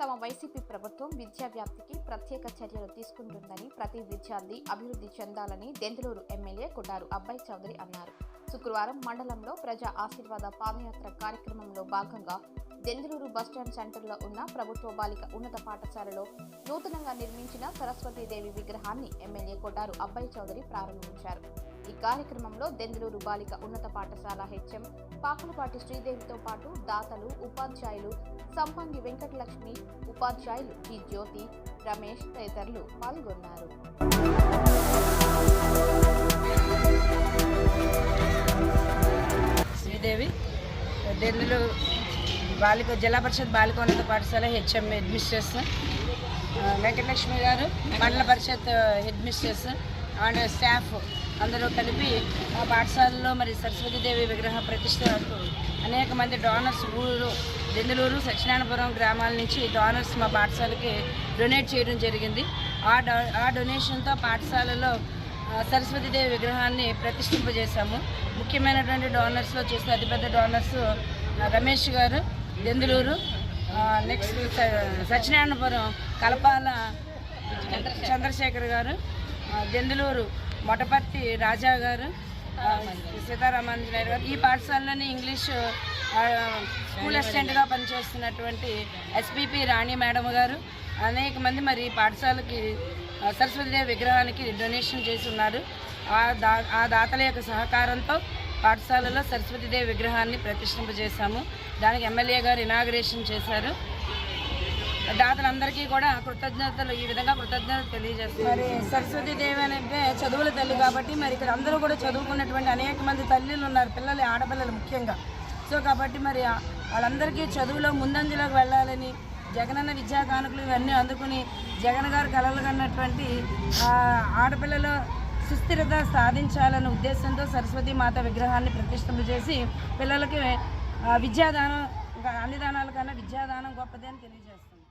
తమ వైసీపీ ప్రభుత్వం విద్యా వ్యాప్తికి ప్రత్యేక చర్యలు తీసుకుంటుందని ప్రతి విద్యార్థి అభివృద్ధి చెందాలని దెందులూరు ఎమ్మెల్యే కొడారు అబ్బాయి చౌదరి అన్నారు. శుక్రవారం మండలంలో ప్రజా ఆశీర్వాద పాదయాత్ర కార్యక్రమంలో భాగంగా దెందులూరు బస్టాండ్ సెంటర్లో ఉన్న ప్రభుత్వ బాలిక ఉన్నత పాఠశాలలో నూతనంగా నిర్మించిన సరస్వతీదేవి విగ్రహాన్ని ఎమ్మెల్యే కొడ్డారు అబ్బాయి చౌదరి ప్రారంభించారు. ఈ కార్యక్రమంలో దెందులూరు బాలిక ఉన్నత పాఠశాల హెచ్ఎం పాకులపాటి శ్రీదేవితో పాటు దాతలు ఉపాధ్యాయులు సంపంగి వెంకటలక్ష్మి ఉపాధ్యాయులు జి జ్యోతి రమేష్ తదితరులు పాల్గొన్నారు. శ్రీదేవి దెందులూరు బాలిక జిల్లా పరిషత్ బాలికోన్నత పాఠశాల HM head mistress Venkatalakshmi garu Mandal Parishad headmistress and staff అందరూ కలిపి మా పాఠశాలలో మరి సరస్వతీదేవి విగ్రహ ప్రతిష్ట అనేక మంది డోనర్స్ ఊరు దెందులూరు సత్యనారాయణపురం గ్రామాల నుంచి డోనర్స్ మా పాఠశాలకి డొనేట్ చేయడం జరిగింది. ఆ డో ఆ డొనేషన్తో పాఠశాలలో సరస్వతీదేవి విగ్రహాన్ని ప్రతిష్ఠింపజేశాము. ముఖ్యమైనటువంటి డోనర్స్లో చూస్తే అతిపెద్ద డోనర్స్ రమేష్ గారు దెందులూరు నెక్స్ట్ స- సత్యనారాయణపురం కలపాల చంద్రశేఖర్ గారు దెందులూరు మొటపర్తి రాజా గారు ఆ, గారు. ఈ పాఠశాలలోని ఇంగ్లీష్ స్కూల్ అసిస్టెంట్గా పనిచేస్తున్నటువంటి ఎస్పీపీ రాణి మేడం గారు అనేక మంది మరి ఈ పాఠశాలకి సరస్వతిదేవి విగ్రహానికి డొనేషన్ చేసి ఉన్నారు. ఆ దా ఆ దాతల యొక్క సహకారంతో పాఠశాలలో సరస్వతిదేవి విగ్రహాన్ని ప్రతిష్ఠింపజేశాము. దానికి ఎమ్మెల్యే గారు ఇనాగ్రేషన్ చేశారు. దాతలందరికీ కూడా కృతజ్ఞతలు ఈ విధంగా కృతజ్ఞతలు తెలియజేస్తున్నారు మరి సరస్వతి దేవి అంటే చదువుల తల్లి కాబట్టి మరి ఇక్కడ అందరూ కూడా చదువుకున్నటువంటి అనేక మంది తల్లిలు ఉన్నారు పిల్లలు ఆడపిల్లలు ముఖ్యంగా. సో కాబట్టి మరి వాళ్ళందరికీ చదువులో ముందంజలోకి వెళ్ళాలని జగనన్న విద్యా కానుకలు ఇవన్నీ అందుకుని జగన్ గారు కలలు కన్నటువంటి ఆడపిల్లలు సుస్థిరత సాధించాలనే ఉద్దేశంతో సరస్వతి మాత విగ్రహాన్ని ప్రతిష్టలు చేసి పిల్లలకి విద్యాదానం అన్ని దానాల కన్నా విద్యాదానం గొప్పది అని తెలియజేస్తుంది.